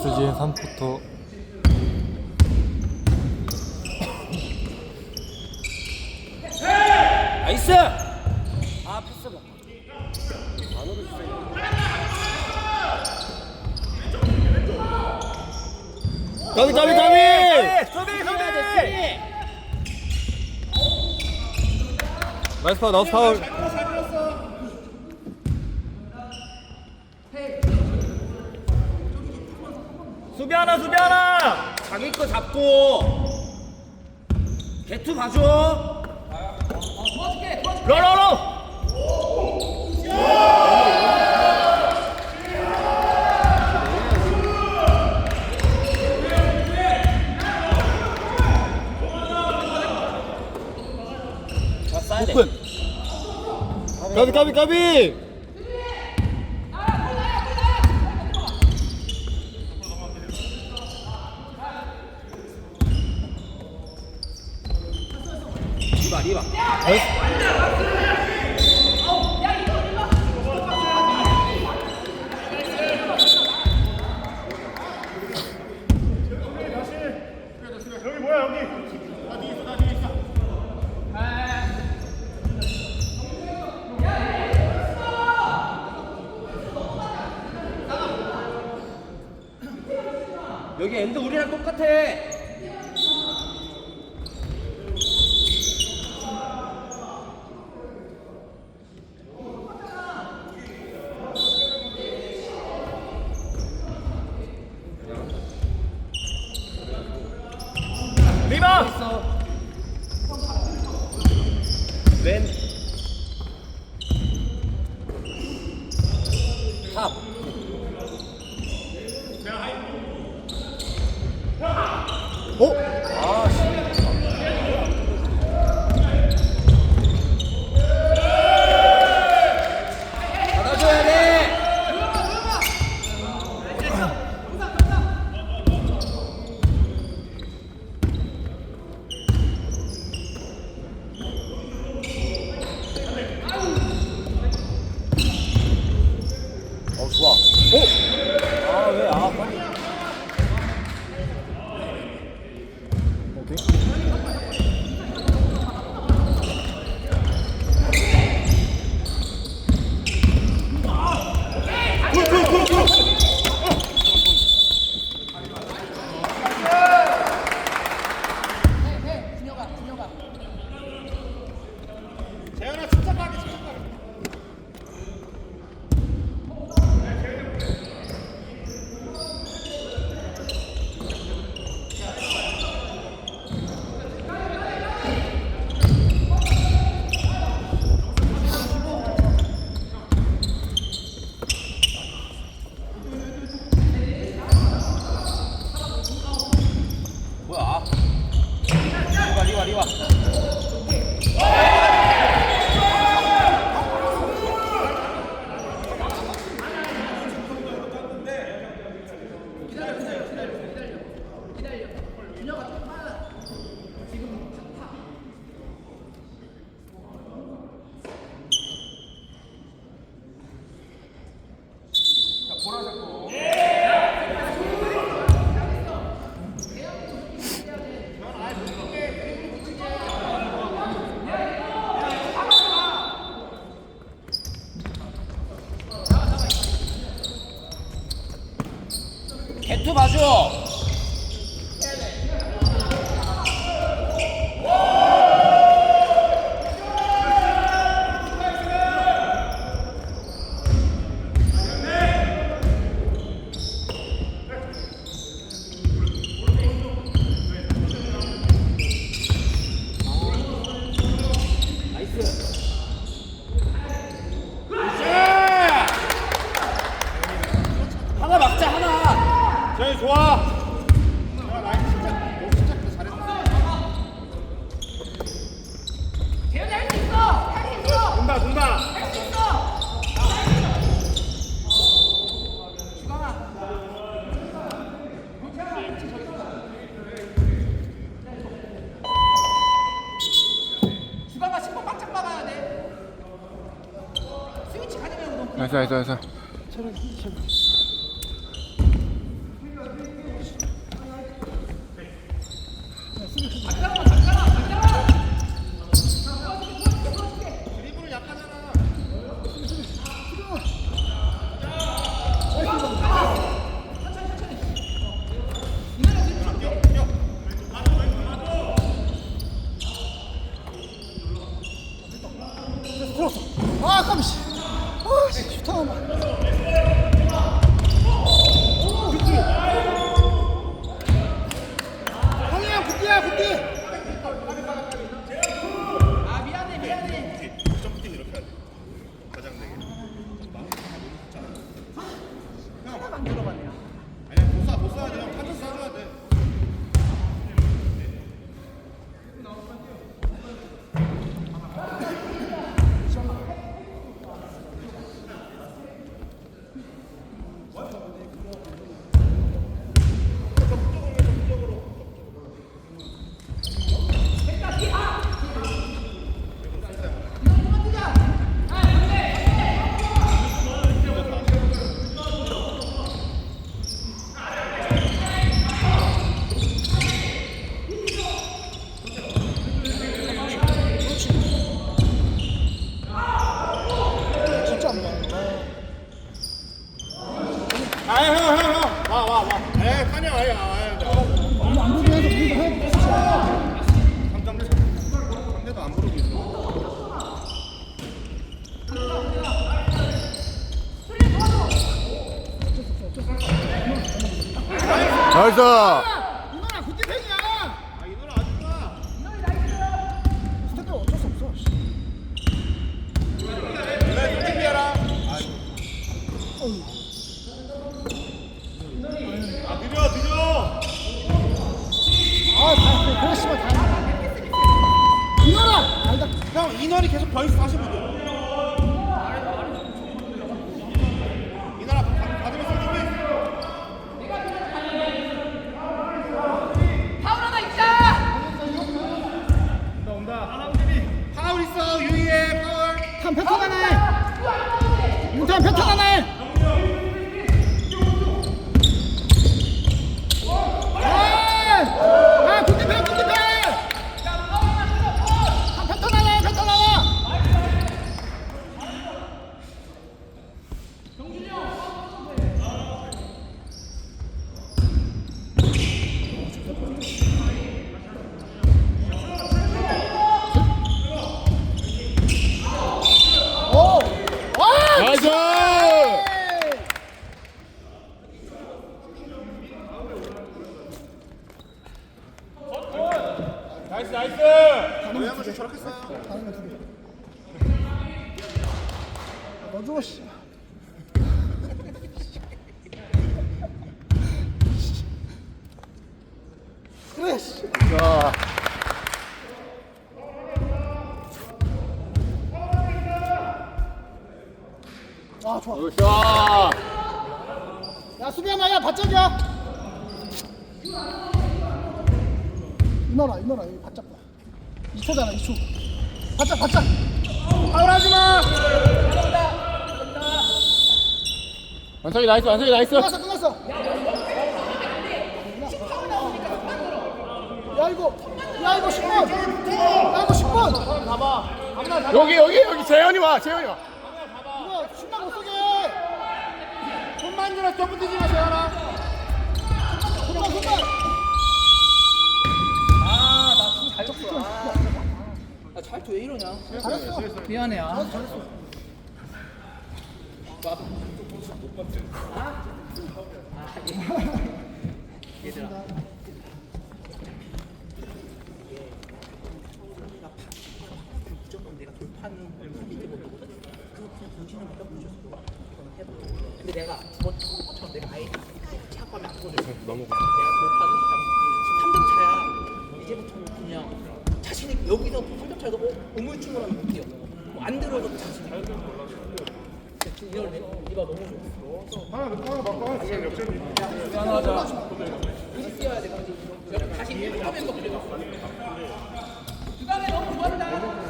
SGN 3포터 나이스! 아 패스 봐. 안으로 주세요. 가비 가비 가비 소비 소비! 나이스 파울 나이스 파울 수비 하나 수비 하나! 자기 거 잡고 개투 봐줘. 쏴야 돼. 오픈 가비 가비 가비 리바 리바. 나 이스 여기 엔드 우리랑 똑같아. then 좋아. 오! 아, 왜, 아, 오케이 뭐야? 리바 리바 리바. 개투 봐줘. 나이스. 하나 막자 하나. 재현이 좋아 재현이 할 수 있어! 할 수 있어! 돈다 돈다 할 수 있어! 주가가 신발 바짝 막아야 돼. 스위치 가 ¡Ya, Juti! 해서 우리도 해. 상대 상대도 안 부르고 있어 나이스. 아 스텝도 어쩔 수 없어. 씨. 이노라 좀 준비해라 아 씨발 다. 아니다. 형 인원이 계속 더 있어 하시면 돼 받으면서 준비 파울 하나 있자. 파울 있어 유희의 파울 탐 패턴 하나에. 윤탄 패턴 하나에. 아, 굿디펜, 굿디펜. 탐 패턴 하나에, 패턴 하나. 오! 와! 나이스 나이스 나이스 모양은 좀 저렇겠어요 다른 거두 개. 너 줘, 씨. 그래, 씨. 자 아, 좋아. 자 야, 수비 하나, 야, 바짝이야. 바짝 봐. 2초잖아, 2초. 바짝, 바짝. 파울하지 마 완성이 나이스 완성이 나이스 끝났어, 끝났어. 야, 이거, 야, 이거 10분. 야, 이거 10분. 여기 여기 여기 재현이 와 재현이 와 이거 신나 못 쏘게. 손만 들어 점프 뛰지 마 재현아 손만, 손만. 아, 잘투 왜 이러냐? 잘했어. 미안해. 아. 잘했어. 무조건 내가 돌파는 밑에 못 보거든. 그 그냥 본신은 못 보셔서 이거는 해봐. 근데 내가 뭐 처음 것처럼 내가 아예 차가면 안 보내. 너무 내가 돌파는 지금 3점 차야. 이제부터는 그냥 자신이 여기서 3점 차도 어, 우물쭈물하면 못해요. 뭐안 들어도 자신. 이걸 네가 너무 좋아. 하나 하나 바꿔 하나 그냥 역전이 계속 뛰어야 돼. 다시 1하면서 그래도. 주간에 너무 좋았다.